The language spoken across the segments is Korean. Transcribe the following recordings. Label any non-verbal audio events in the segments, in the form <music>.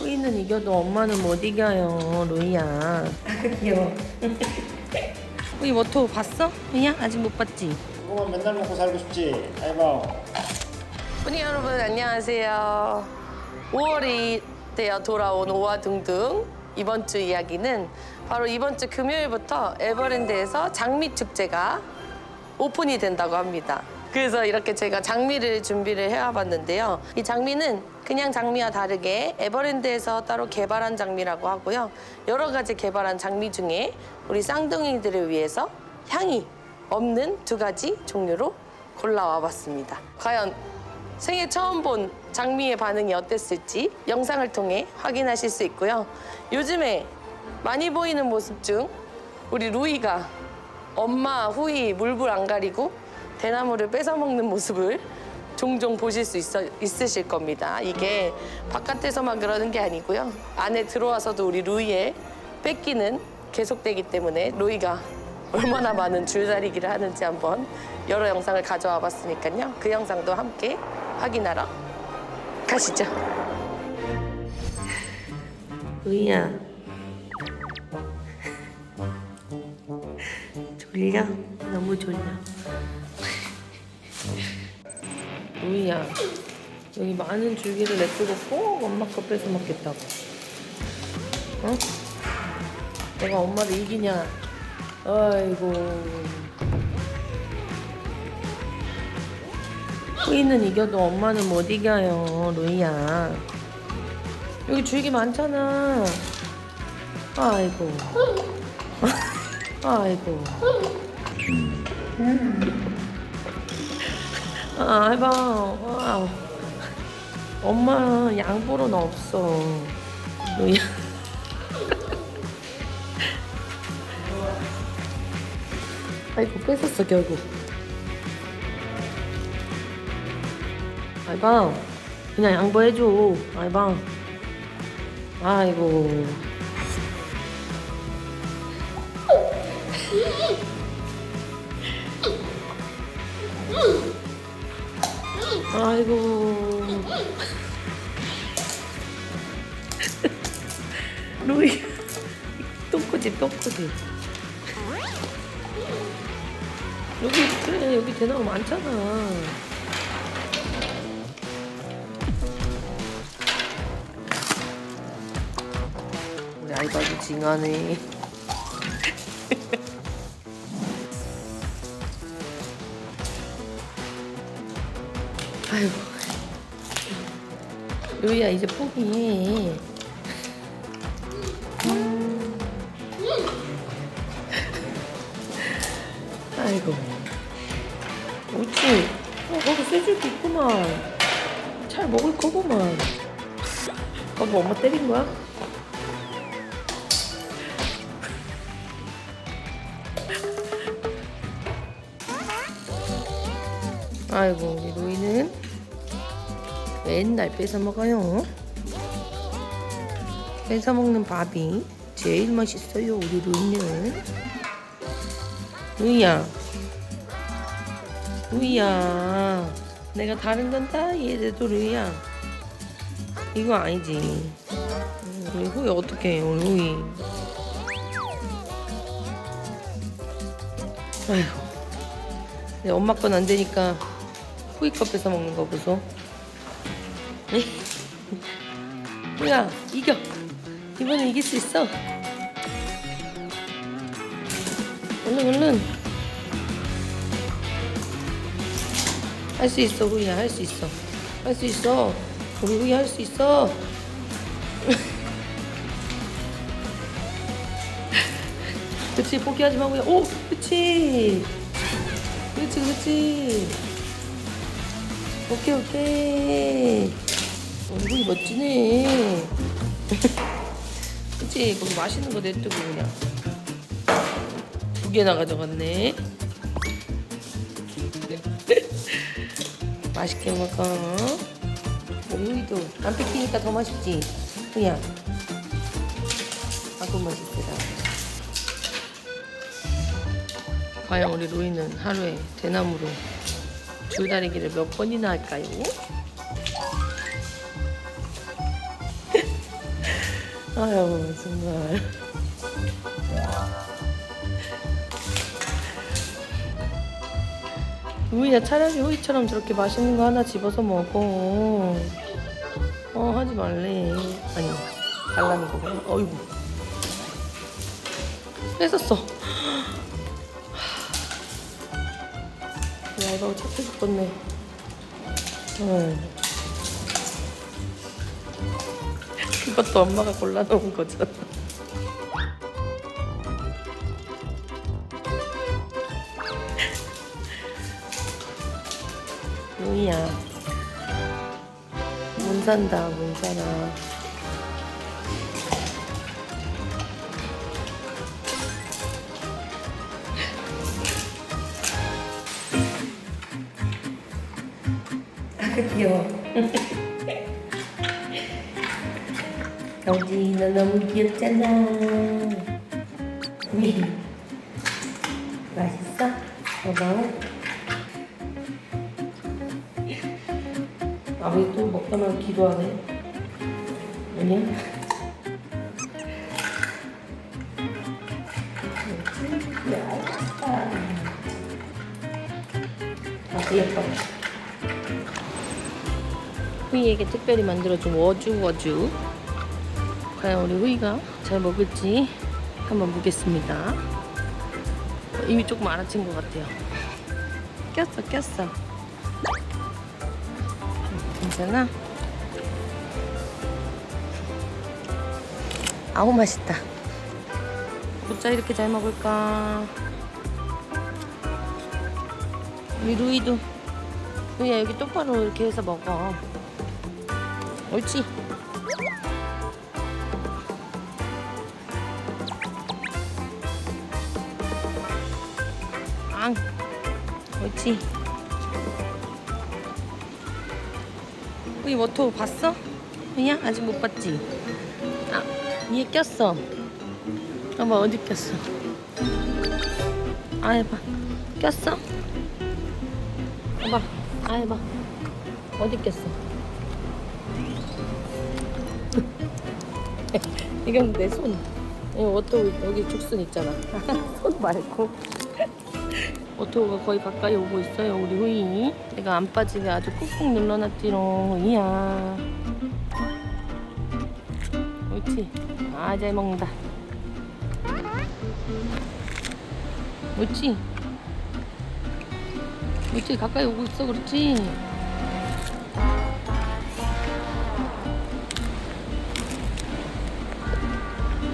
후이는 이겨도 엄마는 못 이겨요, 루이야. 귀여워. 후이 워터 봤어? 후이야? 아직 못 봤지? 그거만 맨날 먹고 살고 싶지. 아이고. 후이 여러분 안녕하세요. 5월이 되어 돌아온 오화둥둥 이번 주 이야기는 바로 이번 주 금요일부터 에버랜드에서 장미 축제가 오픈이 된다고 합니다. 그래서 이렇게 제가 장미를 준비를 해와봤는데요. 이 장미는 그냥 장미와 다르게 에버랜드에서 따로 개발한 장미라고 하고요. 여러 가지 개발한 장미 중에 우리 쌍둥이들을 위해서 향이 없는 두 가지 종류로 골라와 봤습니다. 과연 생애 처음 본 장미의 반응이 어땠을지 영상을 통해 확인하실 수 있고요. 요즘에 많이 보이는 모습 중 우리 루이가 엄마 후이 물불 안 가리고 대나무를 뺏어 먹는 모습을 종종 보실 수 있어, 있으실 겁니다. 이게 바깥에서만 그러는 게 아니고요. 안에 들어와서도 우리 루이의 뺏기는 계속되기 때문에 루이가 얼마나 많은 줄다리기를 하는지 한번 여러 영상을 가져와 봤으니까요. 그 영상도 함께 확인하러 가시죠. 루이야. 졸려? 너무 졸려. 루이야, 여기 많은 줄기를 꼭 엄마 거 뺏어 먹겠다고. 어? 내가 엄마를 이기냐? 아이고. 후이는 이겨도 엄마는 못 이겨요, 루이야. 여기 줄기 많잖아. 아이고. <laughs> 아이고. 아, 해봐. 와. 엄마 양보로는 없어. 루이야. <laughs> 아이고 뺏었어 결국. 아이방 그냥 양보해줘. 아이방. 아이고. 아이고. <laughs> 루이 똥꼬집 똥꼬집. 여기 그래 여기 대나무 많잖아. 우리 아이바도 징하네. 루이야 이제 포기해. <laughs> 아이고. 옳지. 어, 거기 쇠줄기 있구만. 잘 먹을 거구만. 거기 엄마 때린 거야? <laughs> 아이고, 우리 루이는 맨날 뺏어 먹어요. 뺏어 먹는 밥이 제일 맛있어요, 우리 루이는. 루이야. 루이야. 내가 다른 건 다 이해돼도 루이야. 이거 아니지. 음, 우리 후이 어떻게 해요, 루이. 내 엄마 건 안 되니까 후이 거 뺏어 먹는 거 보소. 후야, 이겨. 이번엔 이길 수 있어. 얼른 얼른. 할 수 있어 후이야. 할 수 있어. 할 수 있어. 우리 후이 할수 있어. <laughs> 그렇지 포기하지 마 후야 오 그렇지 그렇지 그렇지 오케이 오케이 얼굴이 멋지네 <laughs> 그렇지 거기 맛있는 거 냅두고 그냥 두 개나 가져갔네. <laughs> 맛있게 먹어. 우이도 안 뺏기니까 더 맛있지. 그냥. 아구 맛있더라. 과연 우리 루이는 하루에 대나무로 줄다리기를 몇 번이나 할까요? 아유 정말. 우이야 차라리 우이처럼 저렇게 맛있는 거 하나 집어서 먹어. 어 하지 말래. 아니 달라는 거구나. 어이구. 뺏었어. 야 이거 착해 죽겠네. 응. 그것도 엄마가 골라놓은 거잖아. 루이야. <laughs> 문 산다, 문 살아. <laughs> 아, 귀여워. <laughs> 경지, 너 너무 귀엽잖아. 미. 맛있어? 봐봐. 아버지 또 먹다만 기도하네. 아니야? 아, 예뻐. 후이에게 특별히 만들어준 워주 워주. 과연 우리 후이가 잘 먹을지 한번 보겠습니다. 어, 이미 조금 알아챈 것 같아요. 꼈어, 꼈어. 괜찮아? 아우 맛있다. 어짜 이렇게 잘 먹을까? 우리 루이도 루이야 여기 똑바로 이렇게 해서 먹어. 옳지? 옳지? 우리 워터 봤어? 그냥 아직 못 봤지? 아, 위에 꼈어. 봐봐, 어디 꼈어? 아, 해봐. 꼈어? 봐봐, 아, 해봐. 어디 꼈어? <laughs> 이건 내 손. 이 워터 여기 죽순 있잖아. <laughs> 손 말고. 오토가 거의 가까이 오고 있어요 우리 후이. 내가 안 빠지게 아주 꾹꾹 눌러놨지롱 후이야. 옳지. 아잘 먹는다. 옳지. 옳지 가까이 오고 있어 그렇지?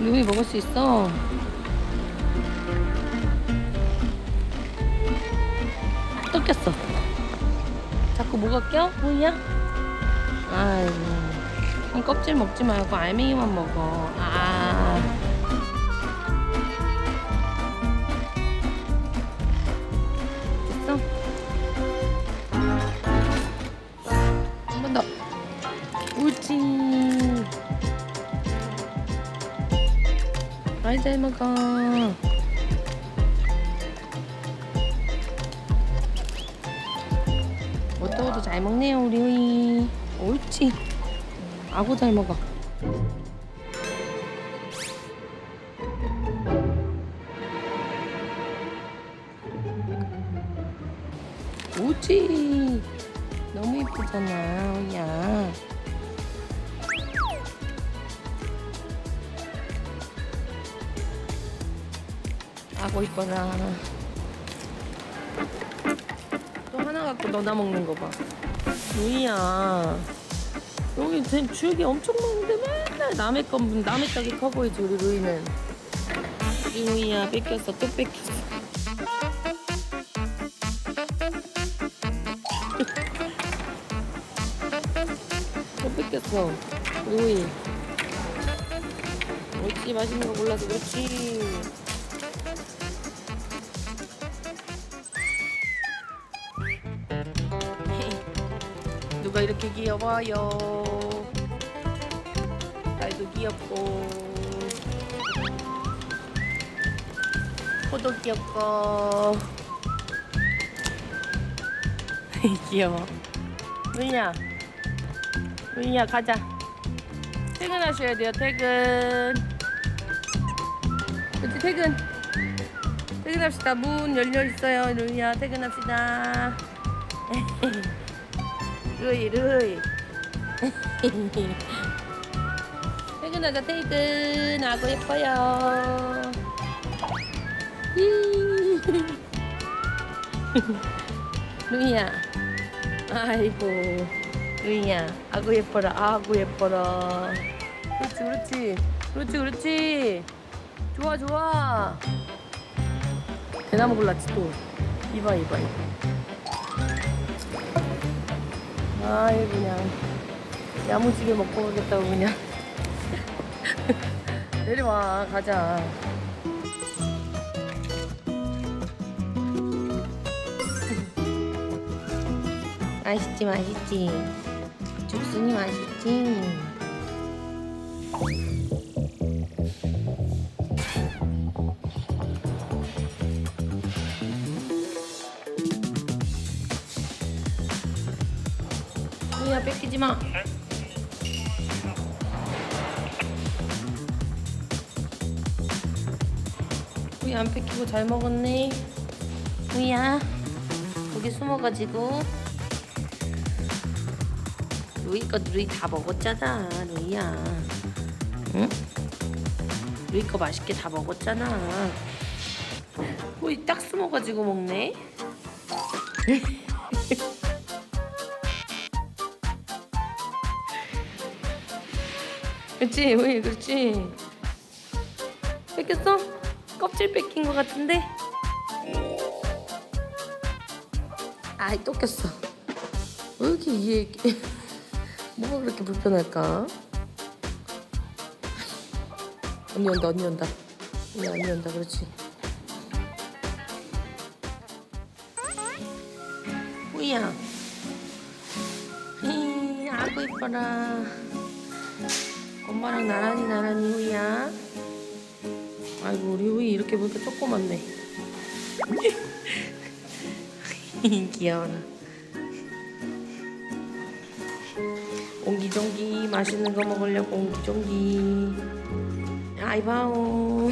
우리 후이 먹을 수 있어 꼈어. 자꾸 뭐가 껴? 뭐야? 아이고. 껍질 먹지 말고 알맹이만 먹어. 아. 됐어? 한 번 더. 옳지. 아이, 잘 먹어. 잘 먹네요 우리 후이. 옳지. 아고 잘 먹어. 옳지. 너무 예쁘잖아 후이야. 아고 이뻐라. 또 하나 갖고 너나 먹는 거 봐. 루이야. 여기 된 줄기 엄청 많은데 맨날 남의 거 남의 떡이 커 보이지 우리 루이는. 루이야 뺏겼어 또 뺏겼어. <laughs> 또 뺏겼어. 루이. 옳지 맛있는 거 골라서 그렇지. 누가 이렇게 귀여워요? 날도 귀엽고 코도 귀엽고 <laughs> 귀여워 루이야 루이야 가자 퇴근하셔야 돼요, 퇴근. 그치, 퇴근. 퇴근합시다. 문 열려 있어요, 루이야. 퇴근합시다. <laughs> 루이, 루이. 퇴근하자, 퇴근. 아고 예뻐요. 루이야. <laughs> 아이고. 루이야. 아고 예뻐라. 아고 예뻐라. 그렇지, 그렇지. 그렇지, 그렇지. 좋아, 좋아. 대나무 골랐지, 또. 이봐, 이봐, 이봐. 아이, 그냥. 야무지게 먹고 가겠다고, 그냥. <laughs> 내려와, 가자. <laughs> 맛있지 맛있지 죽순이 맛있지 우야 뺏기지 마 우리 안 뺏기고 잘 먹었네. 우야 거기 숨어가지고. 루이 거 루이 다 먹었잖아 루이야. 응? 루이 거 맛있게 다 먹었잖아. 루이 딱 숨어가지고 먹네 <laughs> 그렇지 루이 그렇지 뺏겼어? 껍질 뺏긴 거 같은데? 아이 또 꼈어. 왜 이렇게 이게 <laughs> 뭐가 그렇게 불편할까? 언니 온다 언니 온다. 언니 언니 온다 그렇지. 후이야. 히 아구 이뻐라 엄마랑 나란히 나란히 후이야. 아이고 우리 후이 이렇게 보니까 조그맣네. <laughs> 귀여워라. 옹기종기 맛있는 거 먹으려고 옹기종기. 아이바오.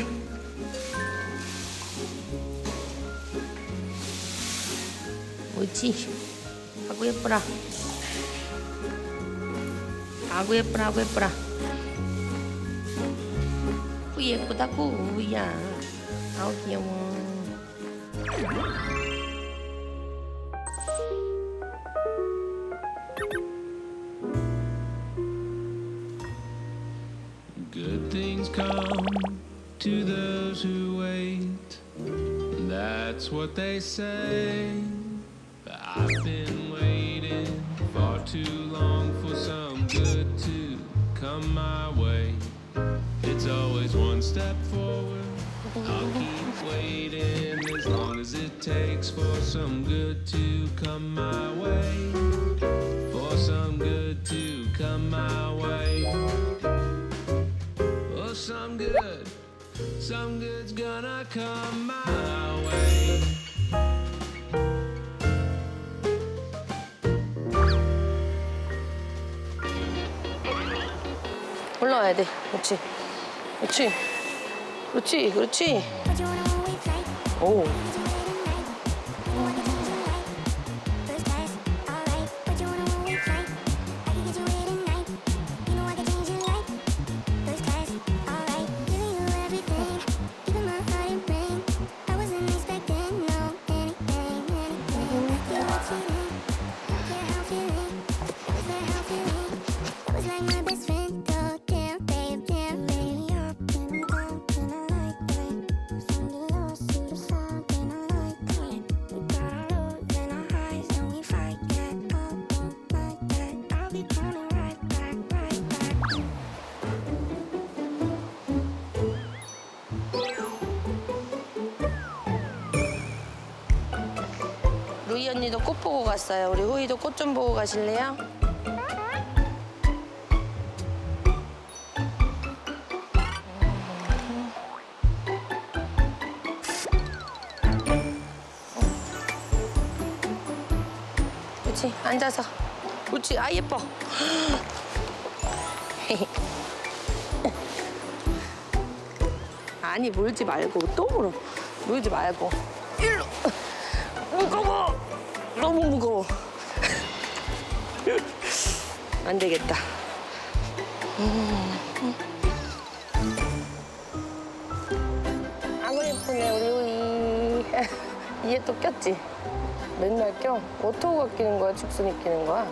옳지. 아구 예쁘라. 아구 예쁘라 아구 예쁘라 후 예쁘다고 우야 아우 귀여워 Good things come to those who wait. That's what they say. some good to come my way. For some good to come my way. Oh, some good, some good's gonna come my way. 올라와야 돼 그렇지 그렇지 그렇지 그렇지 오 언니도 꽃 보고 갔어요. 우리 호이도 꽃 좀 보고 가실래요? 우치 앉아서. 우치 아 예뻐. <laughs> 아니 물지 말고 또 물어. 물지 말고. 일로. 물고고 너무 무거워. 안 되겠다. 아무 예쁘네 우리 우이. <laughs> 이에 또 꼈지? 맨날 껴? 오토가 끼는 거야? 축순이 끼는 거야?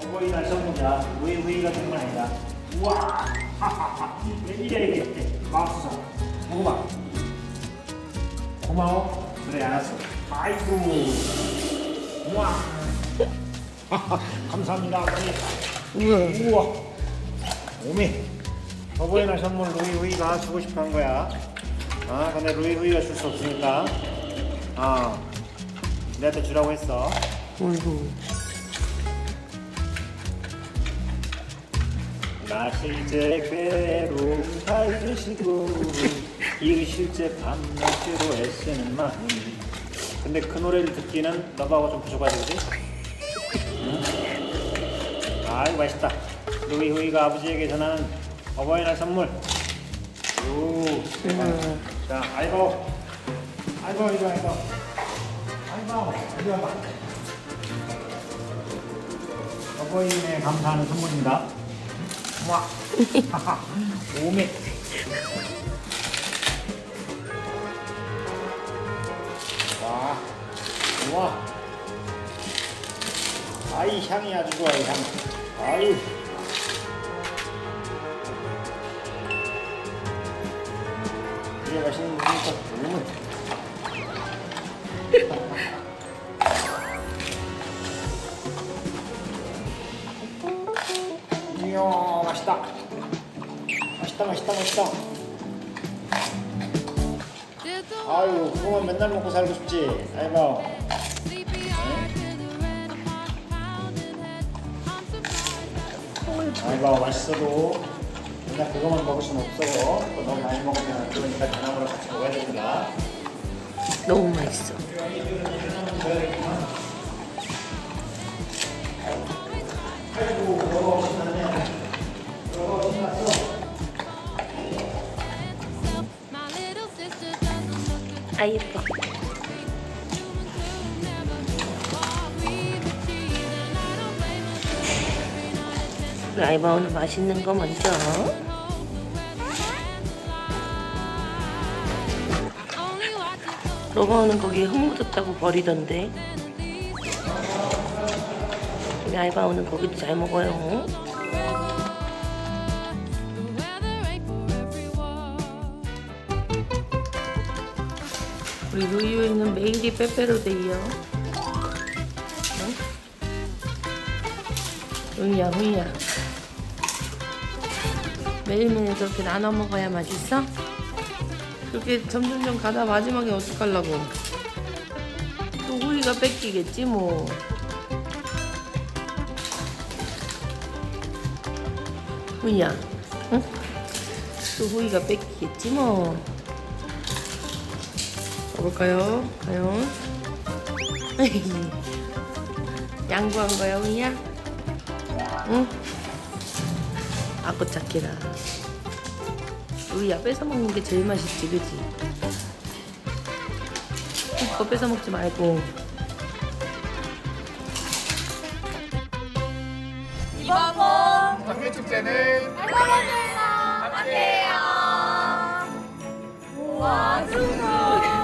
어버이날 선물이야. 우이 우이가 정말 아니다. 우와. 웬일이야 <laughs> 이게. 아이고. 우와. <laughs> 감사합니다. 우와. 우와. 오메. 어버이날 선물 루이 우이가 주고 싶어 한 거야. 아 근데 루이 우이가 줄 수 없으니까. 아. 내한테 주라고 했어. 어이구. 나 실제 괴로움 살시고 이 실제 밤낮으로 애쓰는 마음 근데 그 노래를 듣기는 너하고 좀 부족하지 그지? 응? 아이 맛있다 루이 후이가 아버지에게 전하는 어버이날 선물 오. 자 아이고 아이고 아이고 아이고 아이고 이리 와봐 어버이에 감사하는 선물입니다 와. <laughs> 오메. 와. 우와. 아이 향이 아주 좋아요 향. 아이. 이게 맛있는 거니까 너무. <laughs> 이야 맛있다. 맛있다 맛있다 맛있다. 아유 그거만 맨날 먹고 살고 싶지. 아이고. 아이고 맛있어도 맨날 그거만 먹을 순 없어. 또 너무 많이 먹으면 그러니까 다나무랑 같이 먹어야 됩니다. 너무 맛있어. 아 예뻐. 라이바 오늘 맛있는 거 먼저. 로바오는 거기 흙 묻었다고 버리던데. 우리 알바오는 거기도 잘 먹어요. 우리 루이유에는 메일이 빼빼로데이요. 응? 루이야, 루이야. 매일매일 그렇게 나눠 먹어야 맛있어? 그렇게 점점점 가다 마지막에 어떡하려고? 또 후이가 뺏기겠지 뭐. 후이야, 응? 또 후이가 뺏기겠지 뭐. 가볼까요? 과연? <laughs> 양보한 거야, 후이야? 응? 아고 찾기라. 우리야 뺏어 먹는 게 제일 맛있지, 그지? 그거 뺏어 먹지 말고. 장미 축제는 함께해요. 우와, 수고.